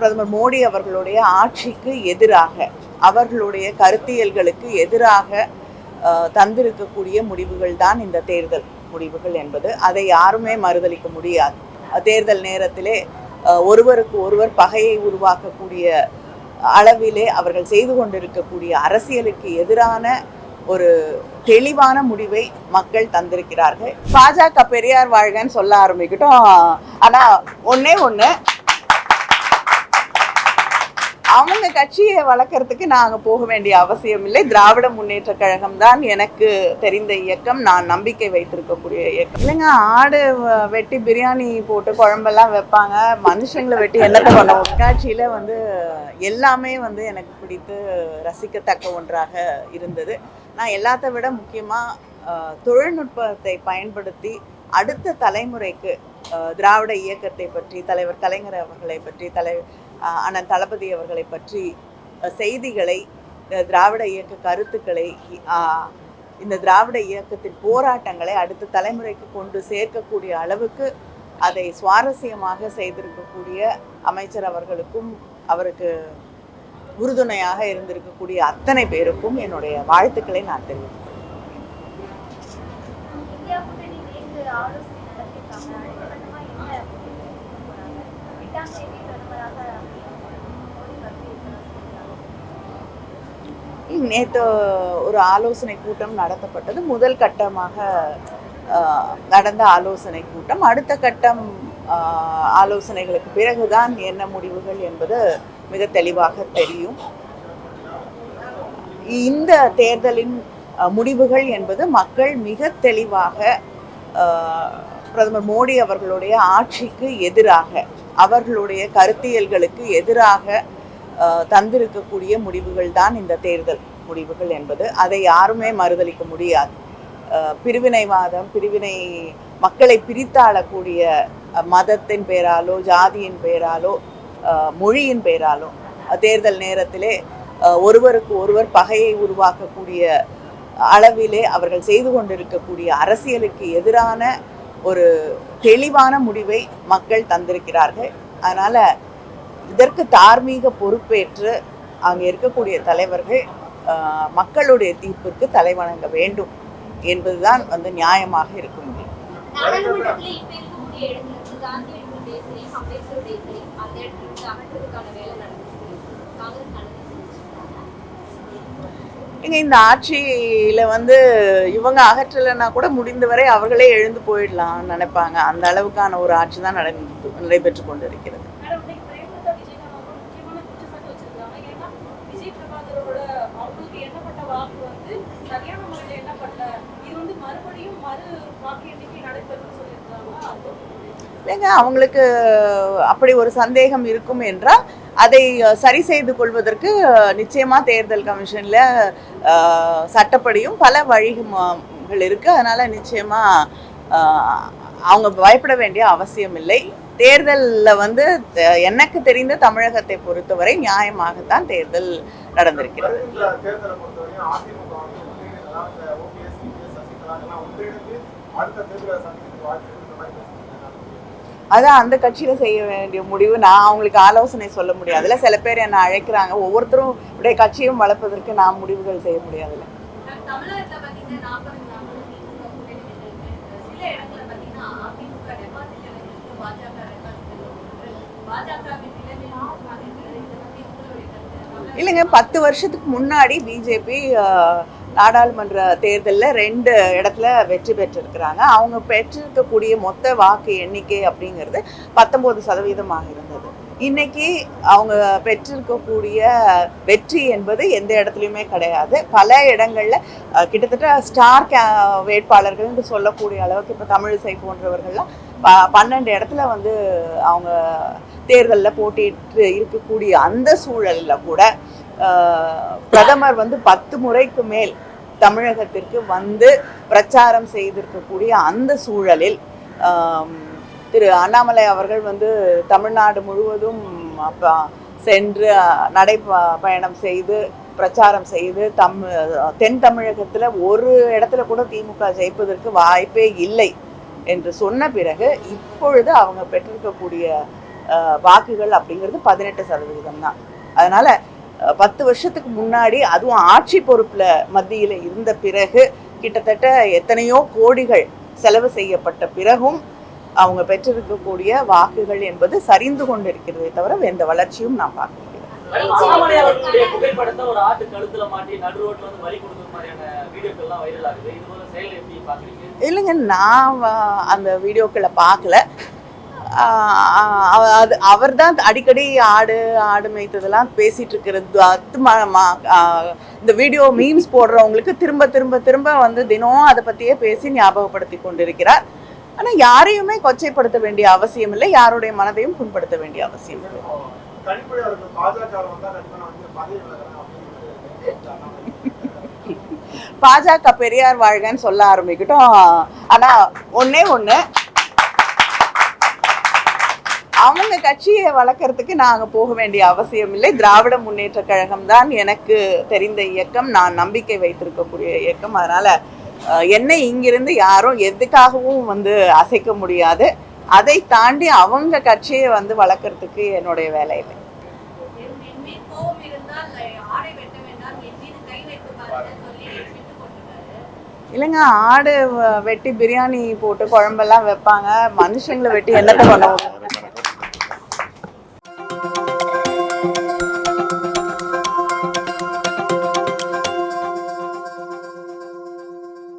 பிரதமர் மோடி அவர்களுடைய ஆட்சிக்கு எதிராக அவர்களுடைய கருத்தியல்களுக்கு எதிராக தந்திருக்கக்கூடிய முடிவுகள் தான் இந்த தேர்தல் முடிவுகள் என்பது. அதை யாருமே மறுதலிக்க முடியாது. தேர்தல் நேரத்திலே ஒருவருக்கு ஒருவர் பகையை உருவாக்கக்கூடிய அளவிலே அவர்கள் செய்து கொண்டிருக்கக்கூடிய அரசியலுக்கு எதிரான ஒரு தெளிவான முடிவை மக்கள் தந்திருக்கிறார்கள். பாஜக பெரியார் வாழ்கன்னு சொல்ல ஆரம்பிக்கட்டும். ஆனா ஒண்ணே ஒண்ணு அவங்க கட்சியை வளர்க்கறதுக்கு நாங்க போக வேண்டிய அவசியம் இல்லை. திராவிட முன்னேற்ற கழகம் தான் எனக்கு தெரிந்த இயக்கம். நான் நம்பிக்கை வைத்திருக்கக்கூடிய இயக்கம். இல்லைங்க ஆடு வ- வெட்டி பிரியாணி போட்டு குழம்பெல்லாம் வைப்பாங்க. மனுஷங்களை வெட்டி என்னத்தை பண்ண காட்சியில வந்து எல்லாமே வந்து எனக்கு பிடித்து ரசிக்கத்தக்க ஒன்றாக இருந்தது. நான் எல்லாத்த விட முக்கியமாக தொழில்நுட்பத்தை பயன்படுத்தி அடுத்த தலைமுறைக்கு திராவிட இயக்கத்தை பற்றி தலைவர் கலைஞர் அவர்களை பற்றி தலைவர் அண்ணன் தளபதி அவர்களை பற்றி செய்திகளை திராவிட இயக்க கருத்துக்களை இந்த திராவிட இயக்கத்தின் போராட்டங்களை அடுத்த தலைமுறைக்கு கொண்டு சேர்க்கக்கூடிய அளவுக்கு அதை சுவாரஸ்யமாக செய்திருக்கக்கூடிய அமைச்சர் அவர்களுக்கும் அவருக்கு உறுதுணையாக இருந்திருக்கக்கூடிய அத்தனை பேருக்கும் என்னுடைய வாழ்த்துக்களை நான் தெரிவித்துக் ஆலோசனை நேற்று ஒரு ஆலோசனை கூட்டம் நடத்தப்பட்டது. முதல் கட்டமாக நடந்த ஆலோசனை கூட்டம். அடுத்த கட்டம் ஆலோசனைகளுக்கு பிறகுதான் என்ன முடிவுகள் என்பது மிக தெளிவாக தெரியும். இந்த தேர்தலின் முடிவுகள் என்பது மக்கள் மிக தெளிவாக பிரதமர் மோடி அவர்களுடைய ஆட்சிக்கு எதிராக அவர்களுடைய கருத்தியல்களுக்கு எதிராக தந்திருக்கக்கூடிய முடிவுகள் தான் இந்த தேர்தல் முடிவுகள் என்பது. அதை யாருமே மறுதளிக்க முடியாது. பிரிவினைவாதம் பிரிவினை மக்களை பிரித்தாளக்கூடிய மதத்தின் பெயராலோ ஜாதியின் பெயராலோ மொழியின் பெயராலோ தேர்தல் நேரத்திலே ஒருவருக்கு ஒருவர் பகையை உருவாக்கக்கூடிய அளவிலே அவர்கள் செய்து கொண்டிருக்கக்கூடிய அரசியலுக்கு எதிரான ஒரு தெளிவான முடிவை மக்கள் தந்திருக்கிறார்கள். அதனால் இதற்கு தார்மீக பொறுப்பேற்று அங்கே இருக்கக்கூடிய தலைவர்கள் மக்களுடைய தீர்ப்பிற்கு தலைவணங்க வேண்டும் என்பதுதான் வந்து நியாயமாக இருக்க முடியும். இங்க இந்த ஆட்சியில வந்து இவங்க அகற்றலைன்னா கூட முடிந்தவரை அவர்களே எழுந்து போயிடலாம்னு நினைப்பாங்க. அந்த அளவுக்கான ஒரு ஆட்சி தான் நடந்து நடைபெற்று கொண்டிருக்கிறது. இல்லைங்க அவங்களுக்கு அப்படி ஒரு சந்தேகம் இருக்கும் என்றால் அதை சரி செய்து கொள்வதற்கு அஹ், நிச்சயமா தேர்தல் கமிஷன்ல சட்டப்படியும் பல வழிகள் இருக்கு. அதனால நிச்சயமா அஹ், அவங்க பயப்பட வேண்டிய அவசியம் இல்லை. தேர்தலில் வந்து எனக்கு தெரிந்த தமிழகத்தை பொறுத்தவரை நியாயமாகத்தான் தேர்தல் நடந்திருக்கிறது. அதான் அந்த கட்சியில செய்ய வேண்டிய முடிவு நான் அவங்களுக்கு ஆலோசனை சொல்ல முடியாதுல்ல சில பேர் என்னை அழைக்கிறாங்க. ஒவ்வொருத்தரும் உடைய கட்சியும் வளர்ப்பதற்கு நான் முடிவுகள் செய்ய முடியாதுல்ல. கருத்து இல்லைங்க பத்து வருஷத்துக்கு முன்னாடி பிஜேபி நாடாளுமன்ற தேர்தலில் ரெண்டு இடத்துல வெற்றி பெற்றிருக்கிறாங்க. அவங்க பெற்றிருக்கக்கூடிய மொத்த வாக்கு எண்ணிக்கை அப்படிங்கிறது பத்தொம்போது சதவீதமாக இருந்தது. இன்னைக்கு அவங்க பெற்றிருக்கக்கூடிய வெற்றி என்பது எந்த இடத்துலையுமே கிடையாது. பல இடங்கள்ல கிட்டத்தட்ட ஸ்டார் கே என்று சொல்லக்கூடிய அளவுக்கு இப்போ தமிழிசை போன்றவர்கள்லாம் ப- பன்னெண்டு இடத்துல வந்து அவங்க தேர்தலில் போட்டியிட்டு இருக்கக்கூடிய அந்த சூழலில் கூட பிரதமர் வந்து பத்து முறைக்கு மேல் தமிழகத்திற்கு வந்து பிரச்சாரம் செய்திருக்கக்கூடிய அந்த சூழலில் திரு அண்ணாமலை அவர்கள் வந்து தமிழ்நாடு முழுவதும் சென்று நடை பயணம் செய்து பிரச்சாரம் செய்து தம் தென் தமிழகத்தில் ஒரு இடத்துல கூட திமுக ஜெயிப்பதற்கு வாய்ப்பே இல்லை என்று சொன்ன பிறகு இப்பொழுது அவங்க பெற்றிருக்கக்கூடிய வாக்குகள் அப்படிங்கிறது பதினெட்டு சதவிகிதம் தான் அதனால பத்து வருஷத்துக்கு முன்னாடி அதுவும் ஆட்சி பொறுப்புல மத்தியில இருந்த பிறகு கிட்டத்தட்ட எத்தனையோ கோடிகள் செலவு செய்யப்பட்ட பிறகும் அவங்க பெற்றிருக்கக்கூடிய வாக்குகள் என்பது சரிந்து கொண்டிருக்கிறதே தவிர எந்த வளர்ச்சியும் நான் பாக்குறீங்க இல்லைங்க நான் அந்த வீடியோக்களை பார்க்கல. அது அவர் தான் அடிக்கடி ஆடு ஆடு மேய்த்ததெல்லாம் பேசிட்டு இருக்கிறது இந்த வீடியோ மீம்ஸ் போடுறவங்களுக்கு திரும்ப திரும்ப திரும்ப வந்து தினம் அதை பற்றியே பேசி ஞாபகப்படுத்தி கொண்டிருக்கிறார். ஆனால் யாரையுமே கொச்சைப்படுத்த வேண்டிய அவசியம் இல்லை. யாருடைய மனதையும் புண்படுத்த வேண்டிய அவசியம் இல்லை. பாஜக பெரியார் வாழ்கன்னு சொல்ல ஆரம்பிக்கட்டும். ஆனா ஒண்ணே ஒண்ணு. அவங்க கட்சியை வளர்க்கறதுக்கு நாங்க போக வேண்டிய அவசியம் இல்லை. திராவிட முன்னேற்ற கழகம் தான் எனக்கு தெரிந்த இயக்கம். நான் நம்பிக்கை வைத்திருக்கக்கூடிய இயக்கம். அதனால என்னை இங்கிருந்து யாரும் எதுக்காகவும் வந்து அசைக்க முடியாது. அதை தாண்டி அவங்க கட்சியை வந்து வளர்க்கறதுக்கு என்னுடைய வேலை இல்லை. ஆடை இல்லைங்க ஆடு வெட்டி பிரியாணி போட்டு குழம்பெல்லாம் வைப்பாங்க. மனுஷங்களை வெட்டி என்னத்தை பண்ண முடியும்?